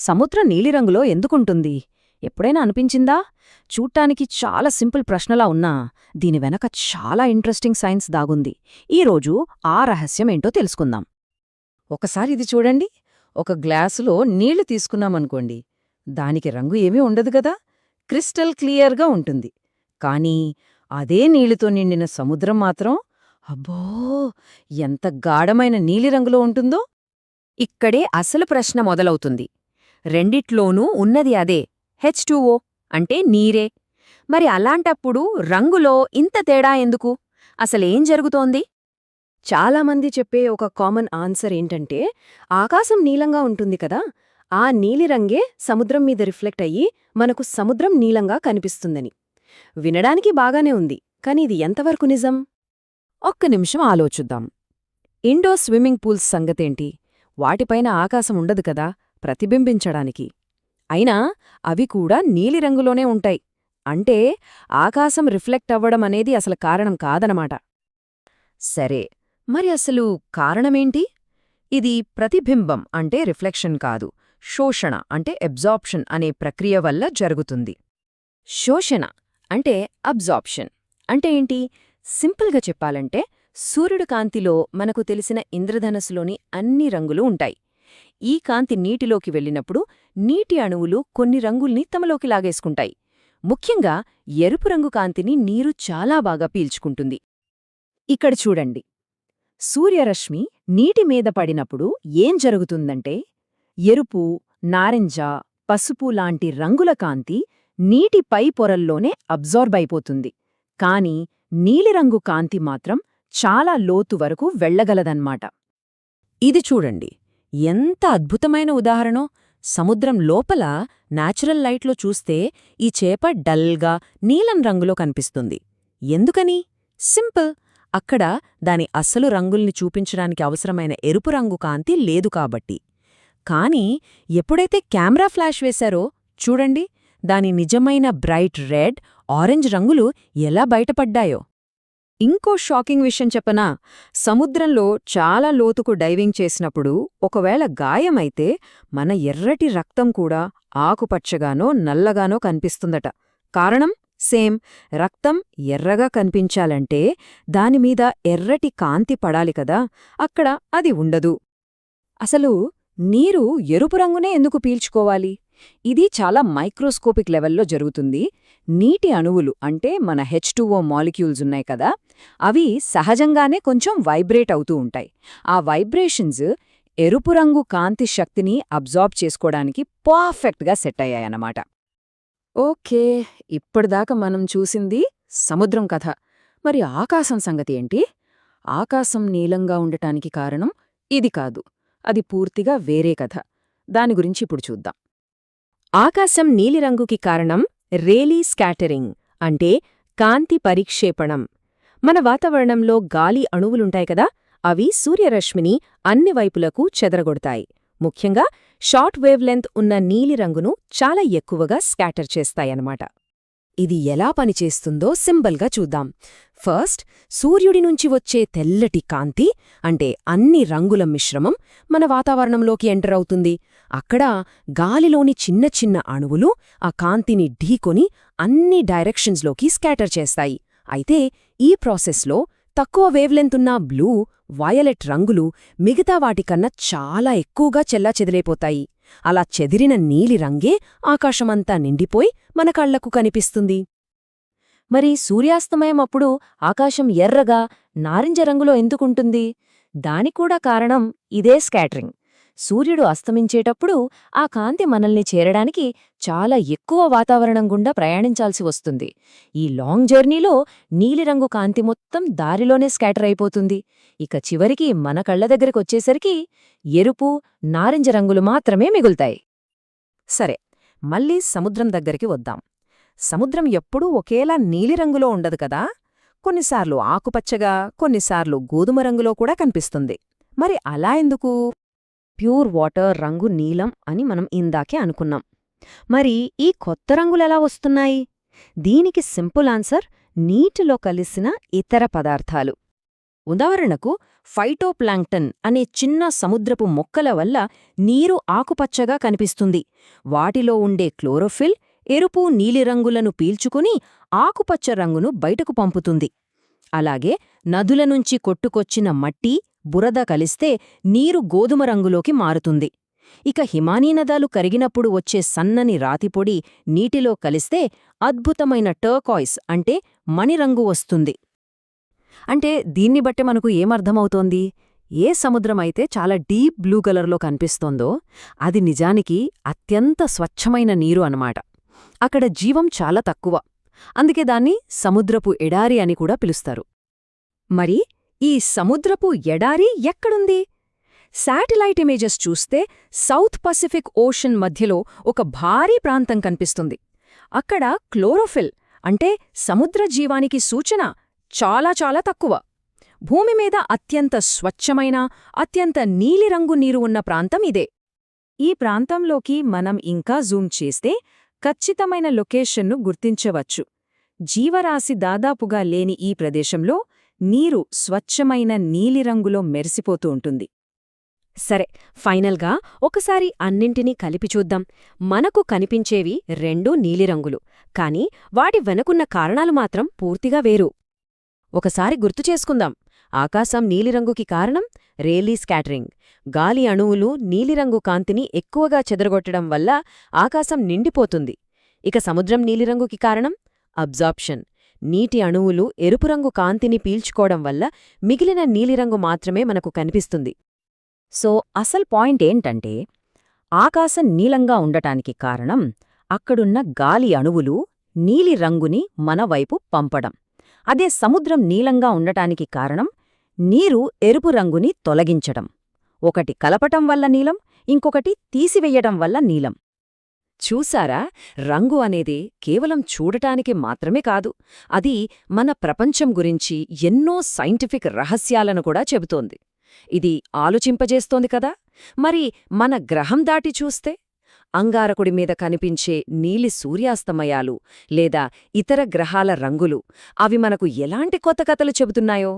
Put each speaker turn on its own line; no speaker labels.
సముద్రం నీలిరంగులో ఎందుకుంటుంది? ఎప్పుడైనా అనిపించిందా? చూడ్డానికి చాలా సింపుల్ ప్రశ్నలా ఉన్నా దీని వెనక చాలా ఇంట్రెస్టింగ్ సైన్స్ దాగుంది. ఈరోజు ఆ రహస్యం ఏంటో తెలుసుకుందాం.
ఒకసారి ఇది చూడండి. ఒక గ్లాసులో నీళ్ళు తీసుకున్నామనుకోండి. దానికి రంగు ఏమీ ఉండదు గదా క్రిస్టల్ క్లియర్గా ఉంటుంది. కానీ అదే నీళ్ళతో నిండిన సముద్రం మాత్రం అబ్బో! ఎంత గాఢమైన నీలిరంగులో ఉంటుందో!
ఇక్కడే అసలు ప్రశ్న మొదలవుతుంది. రెండిట్లోనూ ఉన్నది అదే. హెచ్ అంటే నీరే. మరి అలాంటప్పుడు రంగులో ఇంత తేడా ఎందుకు? అసలేం జరుగుతోంది? చాలామంది చెప్పే ఒక కామన్ ఆన్సర్ ఏంటంటే ఆకాశం నీలంగా ఉంటుంది కదా. ఆ నీలిరంగే సముద్రం మీద రిఫ్లెక్ట్ అయ్యి మనకు సముద్రం నీలంగా కనిపిస్తుందని. వినడానికి బాగానే ఉంది కాని ఇది ఎంతవరకు నిజం? ఒక్క నిమిషం ఆలోచిద్దాం. ఇండో స్విమ్మింగ్ పూల్స్ సంగతేంటి? వాటిపైన ఆకాశం ఉండదు కదా. ప్రతిబింబించడానికి. అయినా అవి కూడా నీలిరంగులోనే ఉంటాయి. అంటే ఆకాశం రిఫ్లెక్ట్ అవ్వడం అనేది అసలు కారణం కాదనమాట. సరే మరి అసలు కారణమేంటి? ఇది ప్రతిబింబం అంటే రిఫ్లెక్షన్ కాదు. శోషణ అంటే అబ్జార్ప్షన్ అనే ప్రక్రియ వల్ల జరుగుతుంది. శోషణ అంటే అబ్జార్ప్షన్. అంటే ఏంటి? సింపుల్గా చెప్పాలంటే సూర్యుడు కాంతిలో మనకు తెలిసిన ఇంద్రధనస్సులోని అన్ని రంగులు ఉంటాయి. ఈ కాంతి నీటిలోకి వెళ్ళినప్పుడు నీటి అణువులు కొన్ని రంగుల్ని తమలోకి లాగేసుకుంటాయి. ముఖ్యంగా ఎరుపు రంగు కాంతిని నీరు చాలా బాగా పీల్చుకుంటుంది. ఇక్కడ చూడండి. సూర్యరశ్మి నీటి మీద పడినప్పుడు ఏం జరుగుతుందంటే ఎరుపు నారింజ పసుపు లాంటి రంగుల కాంతి నీటి పై పొరల్లోనే అబ్జార్బ్ అయిపోతుంది. కాని నీలిరంగు కాంతి మాత్రం చాలా లోతు వరకు వెళ్ళగలదన్మాట ఇది చూడండి. ఎంత అద్భుతమైన ఉదాహరణో! సముద్రం లోపల నాచురల్ లైట్లో చూస్తే ఈ చేప డల్గా నీలం రంగులో కనిపిస్తుంది. ఎందుకని? సింపుల్! అక్కడ దాని అస్సలు రంగుల్ని చూపించడానికి అవసరమైన ఎరుపు రంగు కాంతి లేదు కాబట్టి. కాని ఎప్పుడైతే కెమెరా ఫ్లాష్ వేశారో చూడండి దాని నిజమైన బ్రైట్ రెడ్ ఆరెంజ్ రంగులు ఎలా బయటపడ్డాయో! ఇంకో షాకింగ్ విషయం చెప్పనా? సముద్రంలో చాలా లోతుకు డైవింగ్ చేసినప్పుడు ఒకవేళ గాయమైతే మన ఎర్రటి రక్తం కూడా ఆకుపచ్చగానో నల్లగానో కనిపిస్తుందట. కారణం? సేమ్. రక్తం ఎర్రగా కనిపించాలంటే దానిమీద ఎర్రటి కాంతి పడాలి కదా అక్కడ అది ఉండదు. అసలు నీరు ఎరుపు రంగునే ఎందుకు పీల్చుకోవాలి? ఇది చాలా మైక్రోస్కోపిక్ లెవెల్లో జరుగుతుంది. నీటి అణువులు అంటే మన హెచ్ మాలిక్యూల్స్ ఉన్నాయి కదా అవి సహజంగానే కొంచెం వైబ్రేట్ అవుతూ ఉంటాయి. ఆ వైబ్రేషన్స్ ఎరుపు రంగు కాంతి శక్తిని అబ్జార్బ్ చేసుకోవడానికి పర్ఫెక్ట్గా సెట్ అయ్యాయన్నమాట. ఓకే ఇప్పటిదాకా మనం చూసింది సముద్రం కథ. మరి ఆకాశం సంగతి ఏంటి? ఆకాశం నీలంగా ఉండటానికి కారణం ఇది కాదు. అది పూర్తిగా వేరే కథ. దాని గురించి ఇప్పుడు చూద్దాం. ఆకాశం నీలిరంగుకి కారణం రేలీ స్కాటరింగ్ అంటే కాంతి పరిక్షేపణం. మన వాతావరణంలో గాలి అణువులుంటాయి కదా అవి సూర్యరశ్మిని అన్ని వైపులకు చెదరగొడతాయి. ముఖ్యంగా షార్ట్ వేవ్ లెంత్ ఉన్న నీలిరంగును చాలా ఎక్కువగా స్కాటర్ చేస్తాయన్నమాట. ఇది ఎలా పనిచేస్తుందో సింబల్గా చూద్దాం. ఫస్ట్ సూర్యుడి నుంచి వచ్చే తెల్లటి కాంతి అంటే అన్ని రంగుల మిశ్రమం మన వాతావరణంలోకి ఎంటర్ అవుతుంది. అక్కడ గాలిలోని చిన్న చిన్న అణువులు ఆ కాంతిని ఢీకొని అన్ని డైరెక్షన్స్లోకి స్కాటర్ చేస్తాయి. అయితే ఈ ప్రాసెస్లో తక్కువ వేవ్లెంతున్న బ్లూ వయలెట్ రంగులు మిగతా వాటికన్నా చాలా ఎక్కువగా చెల్లాచెదిరైపోతాయి అలా చెదిరిన నీలి రంగే ఆకాశమంతా నిండిపోయి మన కళ్ళకు కనిపిస్తుంది. మరి సూర్యాస్తమయం అప్పుడు ఆకాశం ఎర్రగా నారింజ రంగులో ఎందుకుంటుంది? దానికూడా కారణం ఇదే స్కాటరింగ్. సూర్యుడు అస్తమించేటప్పుడు ఆ కాంతి మనల్ని చేరడానికి చాలా ఎక్కువ వాతావరణం గుండా ప్రయాణించాల్సి వస్తుంది. ఈ లాంగ్ జర్నీలో నీలిరంగు కాంతి మొత్తం దారిలోనే స్కాటర్ అయిపోతుంది. ఇక చివరికి మన కళ్ళ దగ్గరకొచ్చేసరికి ఎరుపు నారింజ రంగులు మాత్రమే మిగులుతాయి. సరే మళ్ళీ సముద్రం దగ్గరికి వద్దాం. సముద్రం ఎప్పుడూ ఒకేలా నీలిరంగులో ఉండదు కదా? కొన్నిసార్లు ఆకుపచ్చగా కొన్నిసార్లు గోధుమ రంగులో కూడా కనిపిస్తుంది. మరి అలా ఎందుకు? ప్యూర్ వాటర్ రంగు నీలం అని మనం ఇందాకే అనుకున్నాం. మరి ఈ కొత్త రంగులెలా వస్తున్నాయి? దీనికి సింపుల్ ఆన్సర్ నీటిలో కలిసిన ఇతర పదార్థాలు.
ఉదాహరణకు ఫైటోప్లాంక్టన్ అనే చిన్న సముద్రపు మొక్కల వల్ల నీరు ఆకుపచ్చగా కనిపిస్తుంది. వాటిలో ఉండే క్లోరోఫిల్ ఎరుపు నీలిరంగులను పీల్చుకుని ఆకుపచ్చ రంగును బయటకు పంపుతుంది. అలాగే నదుల నుంచి కొట్టుకొచ్చిన మట్టి బురద కలిస్తే నీరు గోధుమ రంగులోకి మారుతుంది. ఇక హిమానీనదాలు కరిగినప్పుడు వచ్చే సన్నని రాతిపొడి నీటిలో కలిస్తే అద్భుతమైన టర్కాయిస్ అంటే మణిరంగు వస్తుంది.
అంటే దీన్ని బట్టి మనకు ఏమర్థమవుతోంది ఏ సముద్రమైతే చాలా డీప్ బ్లూ కలర్లో కనిపిస్తోందో అది నిజానికి అత్యంత స్వచ్ఛమైన నీరు అనమాట అక్కడ జీవం చాలా తక్కువ. అందుకే దాన్ని సముద్రపు ఎడారి అని కూడా పిలుస్తారు. మరి ఈ సముద్రపు ఎడారి ఎక్కడుంది? శాటిలైట్ ఇమేజెస్ చూస్తే సౌత్ పసిఫిక్ ఓషన్ మధ్యలో ఒక భారీ ప్రాంతం కనిపిస్తుంది. అక్కడ క్లోరోఫిల్ అంటే సముద్ర జీవానికి సూచన చాలా చాలా తక్కువ. భూమి మీద అత్యంత స్వచ్ఛమైన అత్యంత నీలిరంగు నీరు ఉన్న ప్రాంతం ఇదే.
ఈ ప్రాంతంలోకి మనం ఇంకా జూమ్ చేస్తే ఖచ్చితమైన లొకేషన్ను గుర్తించవచ్చు. జీవరాశి దాదాపుగా లేని ఈ ప్రదేశంలో నీరు స్వచ్ఛమైన నీలిరంగులో మెరిసిపోతూ ఉంటుంది.
సరే ఫైనల్గా ఒకసారి అన్నింటినీ కలిపి చూద్దాం. మనకు కనిపించేవి రెండూ నీలిరంగులు కాని వాటి వెనకున్న కారణాలు మాత్రం పూర్తిగా వేరు. ఒకసారి గుర్తు చేసుకుందాం. ఆకాశం నీలిరంగుకి కారణం రేలీ స్కాటరింగ్. గాలి అణువులు నీలిరంగు కాంతిని ఎక్కువగా చెదరగొట్టడం వల్ల ఆకాశం నిండిపోతుంది. ఇక సముద్రం నీలిరంగుకి కారణం అబ్జార్ప్షన్. నీటి అణువులు ఎరుపురంగు కాంతిని పీల్చుకోవడం వల్ల మిగిలిన నీలిరంగు మాత్రమే మనకు కనిపిస్తుంది.
సో అసలు పాయింట్ ఏంటంటే ఆకాశం నీలంగా ఉండటానికి కారణం అక్కడున్న గాలి అణువులు నీలిరంగుని మన వైపు పంపడం. అదే సముద్రం నీలంగా ఉండటానికి కారణం నీరు ఎరుపు రంగుని తొలగించడం. ఒకటి కలపటం వల్ల నీలం ఇంకొకటి తీసివెయ్యడం వల్ల నీలం.
చూసారా రంగు అనేది కేవలం చూడటానికి మాత్రమే కాదు అది మన ప్రపంచం గురించి ఎన్నో సైంటిఫిక్ రహస్యాలను కూడా చెబుతోంది. ఇది ఆలోచింపజేస్తోంది కదా? మరి మన గ్రహం దాటి చూస్తే అంగారకుడి మీద కనిపించే నీలి సూర్యాస్తమయాలు లేదా ఇతర గ్రహాల రంగులు అవి మనకు ఎలాంటి కొత్త కథలు చెబుతున్నాయో?